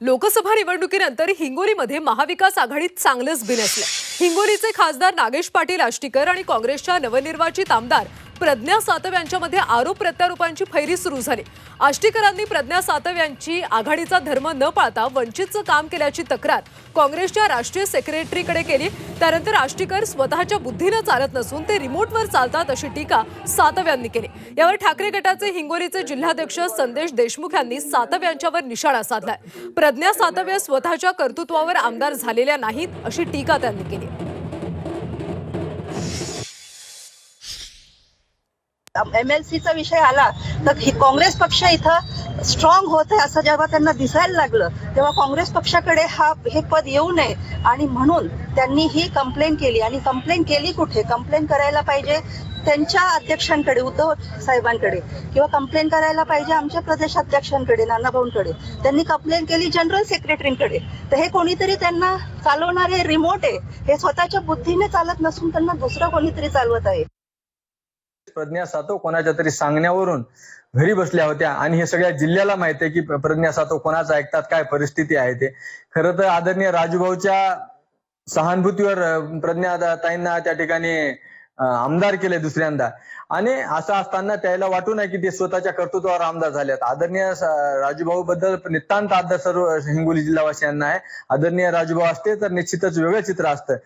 लोकसभा निवडणुकीनंतर हिंगोलीमध्ये महाविकास आघाडीत चांगलंच बिनसलं. हिंगोलीचे खासदार नागेश पाटील आष्टीकर आणि काँग्रेसच्या नवनिर्वाचित आमदार प्रज्ञा सातव यांच्यामध्ये आरोप प्रत्यारोपांची फैरी सुरू झाली. आष्टीकरांनी प्रज्ञा सातव यांची आघाडीचा धर्म न पाळता वंचितचं काम केल्याची तक्रार काँग्रेसच्या राष्ट्रीय सेक्रेटरीकडे केली. त्यानंतर आष्टीकर स्वतःच्या बुद्धीनं चालत नसून ते रिमोटवर चालतात अशी टीका सातव यांनी केली. यावर ठाकरे गटाचे हिंगोलीचे जिल्हाध्यक्ष संदेश देशमुख यांनी सातव यांच्यावर निशाणा साधलाय. प्रज्ञा सातव या स्वतःच्या कर्तृत्वावर आमदार झालेल्या नाहीत अशी टीका त्यांनी केली. एम एल सीचा विषय आला तर ही काँग्रेस पक्ष इथं स्ट्रॉंग होत आहे असं जेव्हा त्यांना दिसायला लागलं तेव्हा काँग्रेस पक्षाकडे हा हे पद येऊ नये. आणि म्हणून त्यांनी ही कंप्लेन केली. आणि कंप्लेन केली कुठे? कंप्लेन करायला पाहिजे त्यांच्या अध्यक्षांकडे उद्धव साहेबांकडे. किंवा कंप्लेन करायला पाहिजे आमच्या प्रदेशाध्यक्षांकडे नानाभाऊंकडे. त्यांनी कंप्लेन केली जनरल सेक्रेटरींकडे तर हे कोणीतरी त्यांना चालवणारे रिमोट आहे. हे स्वतःच्या बुद्धीने चालत नसून त्यांना दुसरं कोणीतरी चालवत आहे. प्रज्ञा सातव कोणाच्या तरी सांगण्यावरून घरी बसल्या होत्या. आणि हे सगळ्या जिल्ह्याला माहिती आहे की प्रज्ञा सातव कोणाचं ऐकतात काय परिस्थिती आहे ते. खरं तर आदरणीय राजूभाऊच्या सहानुभूतीवर प्रज्ञा ताईंना त्या ठिकाणी आमदार केले दुसऱ्यांदा. आणि असं असताना त्याला वाटू नये की ते स्वतःच्या कर्तृत्वावर आमदार झालेत. आदरणीय राजूभाऊ बद्दल नितांत आदर सर्व हिंगोली जिल्हावासियांना आहे. आदरणीय राजूभाऊ असते तर निश्चितच वेगळं चित्र असतं.